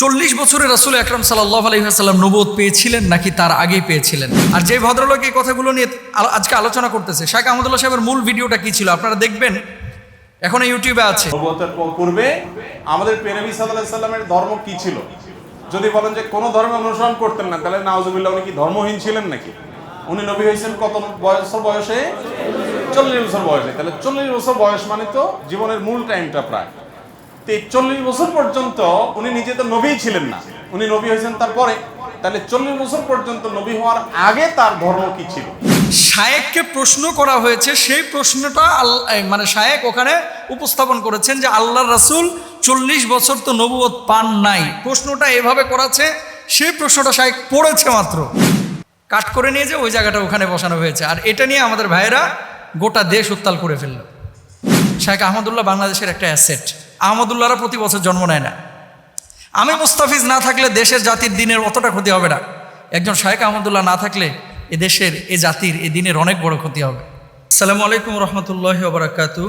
চল্লিশ বছরের রাসুল আকরাম সাল্লাহ আলহিহাসাল্লাম নবোধ পেয়েছিলেন নাকি তার আগেই পেয়েছিলেন? আর যে ভদ্রলোক এই কথাগুলো নিয়ে আজকে আলোচনা করতেছে শাহ আহমদুল্লাহ সাহেবের মূল ভিডিওটা কি ছিল? আপনারা দেখবেন, এখন ইউটিউবে আছে। পূর্বে আমাদের পেনবী সাল্লাহ ধর্ম কি ছিল? যদি বলেন যে কোনো ধর্ম অনুসরণ করতেন না, তাহলে নাওজুবিল্লাহ উনি কি ধর্মহীন ছিলেন নাকি? উনি নবী হয়েছেন কত বছর বয়সে? চল্লিশ বছর বয়সে। তাহলে চল্লিশ বছর বয়স মানে তো জীবনের মূল টাইমটা প্রায়। তো চল্লিশ বছর পর্যন্ত উনি নিজে তো নবীই ছিলেন না। উনি নবী হয়েছেন তারপরে। তাহলে চল্লিশ বছর পর্যন্ত নবী হওয়ার আগে তার ধর্ম কি ছিল? শায়েককে প্রশ্ন করা হয়েছে, সেই প্রশ্নটা মানে শায়েক ওখানে উপস্থাপন করেছেন যে আল্লাহ রাসূল চল্লিশ বছর তো নবুয়ত পান নাই। প্রশ্নটা এভাবে করাছে সেই প্রশ্নটা শায়েক পড়েছে মাত্র। কাট করে নিয়ে যে ওই জায়গাটা ওখানে বসানো হয়েছে। আর এটা নিয়ে আমাদের ভাইয়েরা গোটা দেশ উত্তাল করে ফেলল। শাহেখ আহমদুল্লাহ বাংলাদেশের একটা অ্যাসেট। আহমদুল্লাহরা প্রতি বছর জন্ম নেয় না। আমি মুস্তাফিজ না থাকলে দেশের জাতির দিনের অতটা ক্ষতি হবে না। একজন শাহেখ আহমদুল্লাহ না থাকলে এ দেশের, এ জাতির, এ দিনের অনেক বড় ক্ষতি হবে। সালামু আলাইকুম রহমতুল্লাহ বারাকাতু।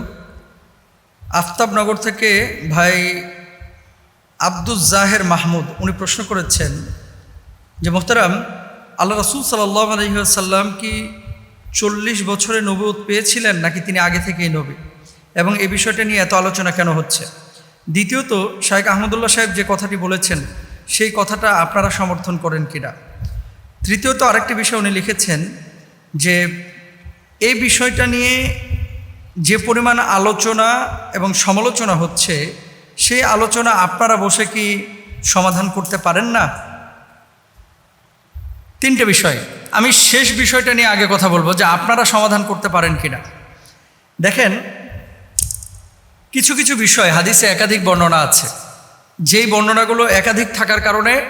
আফতাবনগর থেকে ভাই আব্দুল জাহের মাহমুদ উনি প্রশ্ন করেছেন যে, মোহতারাম, আল্লাহ রসুল সাল্লাহ আলহিহাসাল্লাম কি চল্লিশ বছরে নবুত পেয়েছিলেন নাকি তিনি আগে থেকেই নবী? এবং এ বিষয়টা নিয়ে এত আলোচনা কেন হচ্ছে? দ্বিতীয়ত শাহেখ আহমদুল্লাহ সাহেব যে কথাটি বলেছেন, সেই কথাটা আপনারা সমর্থন করেন কিনা? তৃতীয়ত, আরেকটি বিষয় উনি লিখেছেন যে, এই বিষয়টা নিয়ে যে পরিমাণ আলোচনা এবং সমালোচনা হচ্ছে, সেই আলোচনা আপনারা বসে কি সমাধান করতে পারেন না? তিনটে বিষয়। আমি শেষ বিষয়টা নিয়ে আগে কথা বলব যে, আপনারা সমাধান করতে পারেন কিনা? দেখেন কিছু কিছু বিষয় হাদিসে একাধিক বর্ণনা আছে। যেই বর্ণনাগুলো একাধিক থাকার কারণে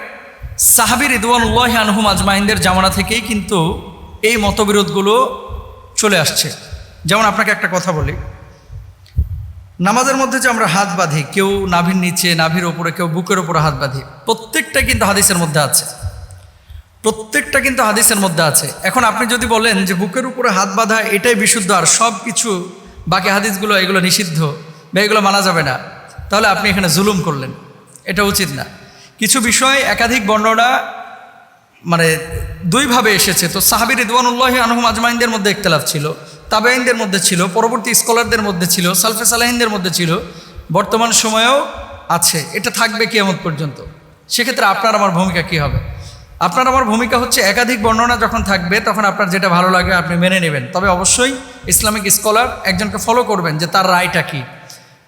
সাহাবির রিদওয়ানুল্লাহ আনহুম আজমাইনদের জামানা থেকেই কিন্তু এই মতবিরোধগুলো চলে আসছে। যেমন আপনাকে একটা কথা বলি। নামাজের মধ্যে যে আমরা হাত বাঁধি, কেউ নাভির নিচে, নাভির ওপরে, কেউ বুকের ওপরে হাত বাঁধি, প্রত্যেকটা কিন্তু হাদিসের মধ্যে আছে। প্রত্যেকটা কিন্তু হাদিসের মধ্যে আছে। এখন আপনি যদি বলেন যে বুকের উপরে হাত বাঁধা এটাই বিশুদ্ধ আর সব কিছু বাকি হাদিসগুলো এগুলো নিষিদ্ধ বা এগুলো মানা যাবে না। তাহলে আপনি এখানে জুলুম করলেন। এটা উচিত না। কিছু বিষয় একাধিক বর্ণনা মানে দুইভাবে এসেছে। তো সাহাবির রিদওয়ানুল্লাহ আনহুম আজমাইনদের মধ্যে ইখতলাফ ছিল তাবেইনদের মধ্যে ছিল, পরবর্তী স্কলারদের মধ্যে ছিল, সালফে সালাহিনদের মধ্যে ছিল, বর্তমান সময়েও আছে। এটা থাকবে কিয়ামত পর্যন্ত। সেক্ষেত্রে আপনার আমার ভূমিকা কি হবে? আপনার আমার ভূমিকা হচ্ছে একাধিক বর্ণনা যখন থাকবে, তখন আপনার যেটা ভালো লাগে আপনি মেনে নেবেন। তবে অবশ্যই ইসলামিক স্কলার একজনকে ফলো করবেন যে তার রায়টা কী।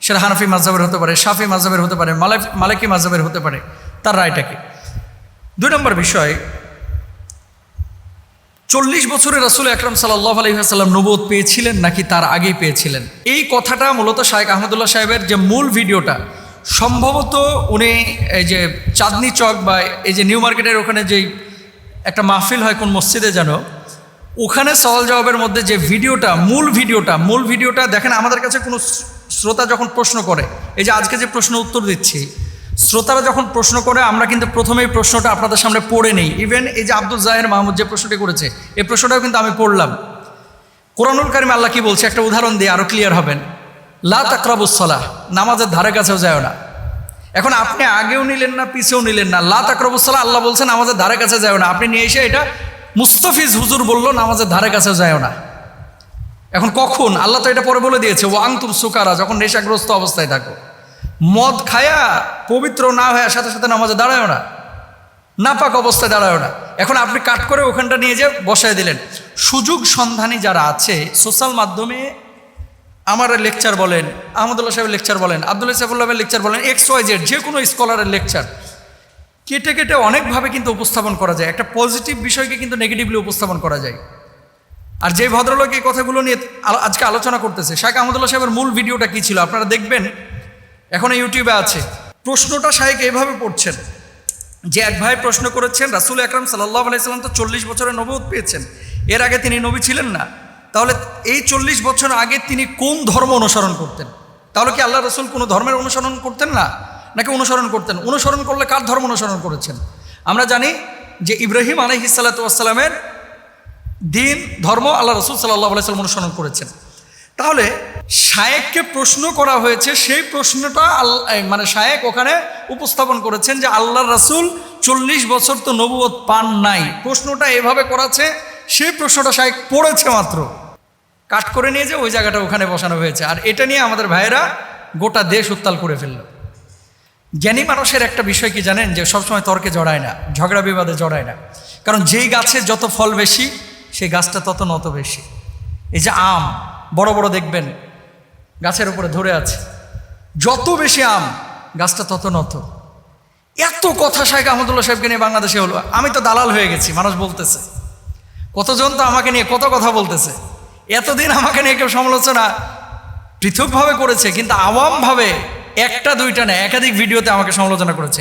সেটা হানাফি মাজাবের হতে পারে, শাফি মাজাবের হতে পারে, মালাই মালিকি মাজাবের হতে পারে, তার রায়টা কি? দুই নম্বর বিষয়, চল্লিশ বছরের রাসুল আকরাম সাল্লাহ আলহিহাসাল্লাম নবোধ পেয়েছিলেন নাকি তার আগেই পেয়েছিলেন? এই কথাটা মূলত শাহেক আহমদুল্লাহ সাহেবের যে মূল ভিডিওটা, সম্ভবত উনি এই যে চাঁদনি চক বা এই যে নিউ মার্কেটের ওখানে যেই একটা মাহফিল হয় কোন মসজিদে যেন, ওখানে সওয়াল জবাবের মধ্যে যে ভিডিওটা, মূল ভিডিওটা মূল ভিডিওটা দেখেন আমাদের কাছে কোনো শ্রোতা যখন প্রশ্ন করে, এই যে আজকে যে প্রশ্ন উত্তর দিচ্ছি, শ্রোতারা যখন প্রশ্ন করে, আমরা কিন্তু প্রথমেই প্রশ্নটা আপনাদের সামনে পড়ে নেই। ইভেন এই যে আব্দুল জাহের মাহমুদ যে প্রশ্নটি করেছে, এই প্রশ্নটাও কিন্তু আমি পড়লাম। কোরআনুল কারিম আল্লাহ কি বলছে? একটা উদাহরণ দিয়ে আরও ক্লিয়ার হবেন। লা তাকরাবুসলাহ নামাজের ধারে কাছেও যায় না। এখন আপনি আগেও নিলেন না, পিছেও নিলেন না। লা তাকরাবুসলাহ আল্লাহ বলছেন নামাজের ধারে কাছে যায় না। আপনি নিয়ে এসে এটা মুস্তফিজ হুজুর বলল, নামাজের ধারে কাছেও যায় না। এখন কখন? আল্লাহ তো এটা পরে বলে দিয়েছে, ওয়াং তুম সুকারা যখন নেশাগ্রস্ত অবস্থায় থাকো। মদ খায়া পবিত্র না হয়ে সাথে সাথে নামাজে দাঁড়ায় না। নাপাক অবস্থায় দাঁড়ায় না। এখন আপনি কাট করে ওখানটা নিয়ে যে বসায় দিলেন। সুযোগ সন্ধানী যারা আছে, সোশ্যাল মাধ্যমে আমার লেকচার বলেন, আহমদুল্লাহ সাহেবের লেকচার বলেন আবদুল্লাহ সাহেবুল্লাহের লেকচার বলেন, এক্স ওয়াই জেড যে কোনো স্কলারের লেকচার। কেটে কেটে অনেকভাবে কিন্তু উপস্থাপন করা যায়। একটা পজিটিভ বিষয়কে কিন্তু নেগেটিভলি উপস্থাপন করা যায়। আর যে ভদ্রলোক এই কথাগুলো নিয়ে আজকে আলোচনা করতেছে শাহেখ আহমদুল্লাহ সাহেবের মূল ভিডিওটা কী ছিল? আপনারা দেখবেন, এখন ইউটিউবে আছে। প্রশ্নটা শাহেক এইভাবে পড়ছেন, যে এক ভাই প্রশ্ন করেছেন, রাসুল আকরাম সাল্লাহ আলাইসাল্লাম তো চল্লিশ বছরের নবুত পেয়েছেন, এর আগে তিনি নবী ছিলেন না। তাহলে এই চল্লিশ বছর আগে তিনি কোন ধর্ম অনুসরণ করতেন? তাহলে কি আল্লাহ রসুল কোনো ধর্মের অনুসরণ করতেন না? নাকি অনুসরণ করতেন? অনুসরণ করলে কার ধর্ম অনুসরণ করেছেন? আমরা জানি যে ইব্রাহিম আলহিসাল্লাতামের দিন, ধর্ম আল্লাহ রসুল সাল্লাহ আলাইসাল্লাম অনুসরণ করেছেন। তাহলে শায়েককে প্রশ্ন করা হয়েছে, সেই প্রশ্নটা আল- এই মানে শায়েক ওখানে উপস্থাপন করেছেন যে আল্লাহ রাসূল চল্লিশ বছর তো নবুয়ত পান নাই। প্রশ্নটা এভাবে করাছে, সেই প্রশ্নটা শায়েক পড়েছে মাত্র। কাট করে নিয়ে যে ওই জায়গাটা ওখানে বসানো হয়েছে। আর এটা নিয়ে আমাদের ভাইয়েরা গোটা দেশ উত্তাল করে ফেলল। জ্ঞানী মানুষের একটা বিষয় কি জানেন? যে সবসময় তর্কে জড়ায় না, ঝগড়া বিবাদে জড়ায় না। কারণ যেই গাছে যত ফল বেশি সেই গাছটা তত নত বেশি। এই যে আম, বড় বড় দেখবেন, গাছের উপরে ধরে আছে। যত বেশি আম, গাছটা তত নত। এত কথা শাহেখ আহমদুল্লাহ সাহেবকে নিয়ে বাংলাদেশে হলো। আমি তো দালাল হয়ে গেছি, মানুষ বলতেছে। কতজন তো আমাকে নিয়ে কত কথা বলতেছে। এতদিন আমাকে নিয়ে কেউ সমালোচনা পৃথকভাবে করেছে, কিন্তু আওয়ামভাবে একটা, দুইটা না, একাধিক ভিডিওতে আমাকে সমালোচনা করেছে।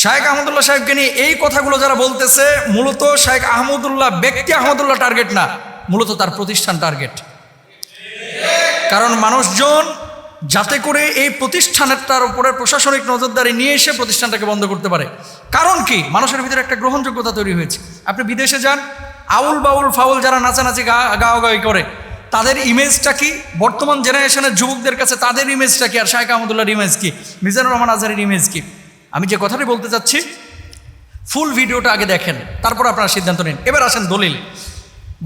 শাহেক আহমদুল্লাহ সাহেবকে নিয়ে এই কথাগুলো যারা বলতেছে, মূলত শাহেক আহমদুল্লাহ ব্যক্তি আহমদুল্লাহ টার্গেট না, মূলত তার প্রতিষ্ঠান টার্গেট কারণ মানুষজন যাতে করে এই প্রতিষ্ঠানেরটার উপরে প্রশাসনিক নজরদারি নিয়ে এসে প্রতিষ্ঠানটাকে বন্ধ করতে পারে। কারণ কি? মানুষের ভিতরে একটা গ্রহণযোগ্যতা তৈরি হয়েছে। আপনি বিদেশে যান, আউল বাউল ফাউল যারা নাচানাচি গা গাওয়াগাওয়ি করে, তাদের ইমেজটা কি? বর্তমান জেনারেশনের যুবকদের কাছে তাদের ইমেজটা কি? আর শাহেখ আহমদুল্লাহর ইমেজ কি? মিজানুর রহমান আজহারের ইমেজ কি? আমি যে কথাটি বলতে চাচ্ছি ফুল ভিডিওটা আগে দেখেন, তারপর আপনারা সিদ্ধান্ত নিন। এবার আসেন দলিল।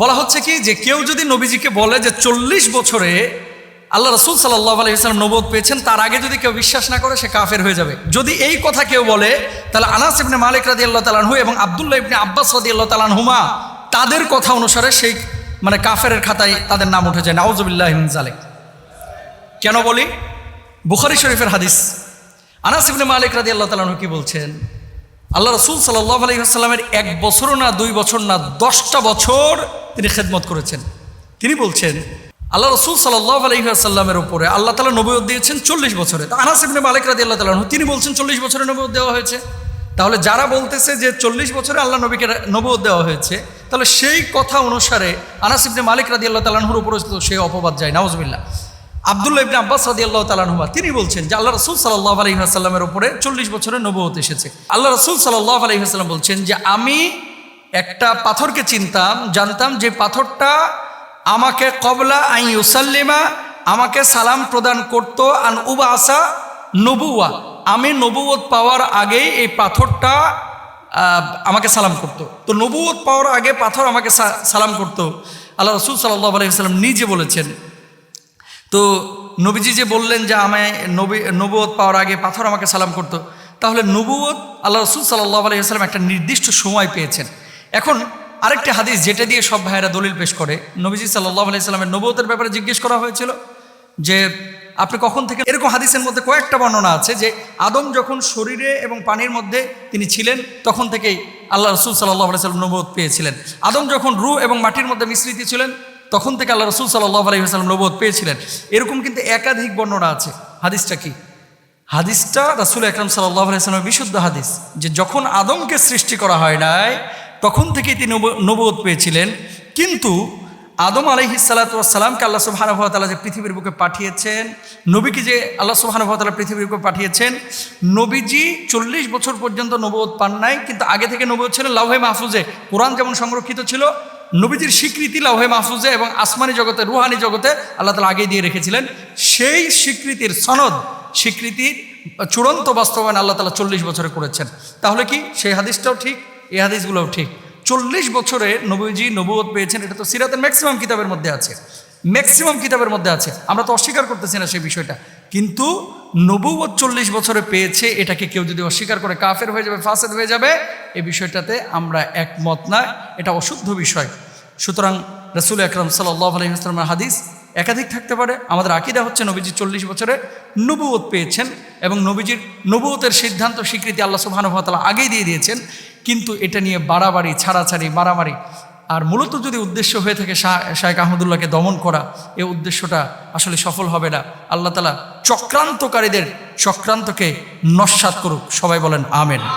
বলা হচ্ছে কি, যে কেউ যদি নবীজিকে বলে যে চল্লিশ বছরে আল্লাহ রসুল সাল্লাহ আলহিহাল্লাম নবোধ পেয়েছেন, তার আগে যদি কেউ বিশ্বাস না করে, সে কাফের হয়ে যাবে। যদি এই কথা কেউ বলে, তাহলে আনাস ইবনে মালিক রাদি আল্লাহ তালানহু এবং আবদুল্লাহ ইবনে আব্বাস রাদি আল্লাহ তালানহুমা তাদের কথা অনুসারে সেই মানে কাফের খাতায় তাদের নাম উঠে যায়। নাউজুবিল্লাহ জালেক কেন বলি? বুখারি শরীফের হাদিস। আনাস ইবনে মালিক রাদি আল্লাহ তালানহু কি বলছেন? আল্লাহ রসুল সাল্লাহ আলহিহাস্লামের এক বছরও না দুই বছর না দশটা বছর তিনি খেদমত করেছেন। তিনি বলছেন, আল্লাহ রসুল সাল্লাহ আলহিহাস্লামের উপরে আল্লাহ তালা নবীয় দিয়েছেন চল্লিশ বছরে। তো আনাস ইবনে মালিক রাদি আল্লাহ তালাহ তিনি বলছেন চল্লিশ বছরে নবীয় দেওয়া হয়েছে। তাহলে যারা বলতেছে যে চল্লিশ বছরে আল্লাহ নবীকে নবুয়ত দেওয়া হয়েছে, তাহলে সেই কথা অনুসারে আনাস ইবনে মালিক রাদি আল্লাহ তালাহুর উপরে সেই অপবাদ যায়। নাউজবিল্লা আবদুল্লাহ ইবনে আব্বাস রাদি আল্লাহ তালানহুমা তিনি বলছেন যে আল্লাহ রসুল সাল্লাহ আলহিহাস্লামের উপরে চল্লিশ বছরের নবুয়ত এসেছে। আল্লাহ রসুল সাল্লাহ আলহিহাস্লাম বলছেন যে আমি একটা পাথরকে চিনতাম, জানতাম যে পাথরটা আমাকে কবলা আই ইউসাল্লিমা, আমাকে সালাম প্রদান করতো আন উবা আসা নবুয়া আমি নবুয়ত পাওয়ার আগেই এই পাথরটা আমাকে সালাম করতো। তো নবুয়ত পাওয়ার আগে পাথর আমাকে সালাম করতো। আল্লাহ রসুল সাল্লাহ আলহিহাস্লাম নিজে বলেছেন তো নবীজি যে বললেন যে আমায় নবী নবুয়ত পাওয়ার আগে পাথর আমাকে সালাম করতো, তাহলে নবুয়ত আল্লাহ রসুল সাল্লাহ আলহিহাস্লাম একটা নির্দিষ্ট সময় পেয়েছেন। এখন আরেকটি হাদিস যেটা দিয়ে সব ভাইয়েরা দলিল পেশ করে, নবীজি সাল্লাহ আলাইস্লামের নবুয়তের ব্যাপারে জিজ্ঞেস করা হয়েছিল যে আপনি কখন থেকে, এরকম হাদিসের মধ্যে কয়েকটা বর্ণনা আছে যে আদম যখন শরীরে এবং পানির মধ্যে তিনি ছিলেন, তখন থেকেই আল্লাহ রসুল সাল্লাহ আলাইসাল্লাম নবুয়ত পেয়েছিলেন। আদম যখন রু এবং মাটির মধ্যে মিশ্রিত ছিলেন তখন থেকে আল্লাহ রসুল সাল্লাহ আলহিহাস্লাম নবুয়ত পেয়েছিলেন। এরকম কিন্তু একাধিক বর্ণনা আছে। হাদিসটা কি? হাদিসটা রাসুল আকরাম সাল্লাহ আলাইসলামের বিশুদ্ধ হাদিস, যে যখন আদমকে সৃষ্টি করা হয় নাই, তখন থেকেই তিনি নব- নবুয়ত পেয়েছিলেন। কিন্তু আদম আলহি সাল্লাতামকে আল্লাহ সুবাহানুভাতালা যে পৃথিবীর বুকে পাঠিয়েছেন, নবীকে যে আল্লাহ সুবাহানুভাতালা পৃথিবীর বুকে পাঠিয়েছেন, নবীজি চল্লিশ বছর পর্যন্ত নবুয়ত পান নাই, কিন্তু আগে থেকে নবুয়ত ছিলেন লাউহে মাহফুজে। কোরআন যেমন সংরক্ষিত ছিল নবীজির স্বীকৃতি লাউহে মাহফুজে এবং আসমানি জগতে, রুহানি জগতে আল্লাহ তালা আগে দিয়ে রেখেছিলেন। সেই স্বীকৃতির সনদ স্বীকৃতির চূড়ান্ত বাস্তবায়ন আল্লাহ তালা চল্লিশ বছরে করেছেন। তাহলে কি সেই হাদিসটাও ঠিক? এই হাদিসগুলোও ঠিক। চল্লিশ বছরে নবীজি নবুয়ত পেয়েছেন, এটা তো সিরাতের ম্যাক্সিমাম কিতাবের মধ্যে আছে। ম্যাক্সিমাম কিতাবের মধ্যে আছে। আমরা তো অস্বীকার করতেছি না সেই বিষয়টা। কিন্তু নবুয়ত চল্লিশ বছরে পেয়েছে, এটাকে কেউ যদি অস্বীকার করে কাফের হয়ে যাবে, ফাসেদ হয়ে যাবে, এ বিষয়টাতে আমরা একমত না, এটা অশুদ্ধ বিষয়। সুতরাং রসুল আকরম সাল্লাহ আলহিহাস্লামের হাদিস একাধিক থাকতে পারে। আমাদের আকিদা হচ্ছে নবীজি চল্লিশ বছরে নবুয়ত পেয়েছেন এবং নবীজির নবুয়তের সিদ্ধান্ত, স্বীকৃতি আল্লাহ সুবাহানুভাতালা আগেই দিয়ে দিয়েছেন। কিন্তু এটা নিয়ে বাড়াবাড়ি, ছাড়াছাড়ি, মারামারি আর মূলত যদি উদ্দেশ্য হয়ে থাকে শাহ আহমদুল্লাহকে দমন করা, এ উদ্দেশ্যটা আসলে সফল হবে না। আল্লাহ তালা চক্রান্তকারীদের, চক্রান্তকে নস্বাত করুক। সবাই বলেন, আমেন।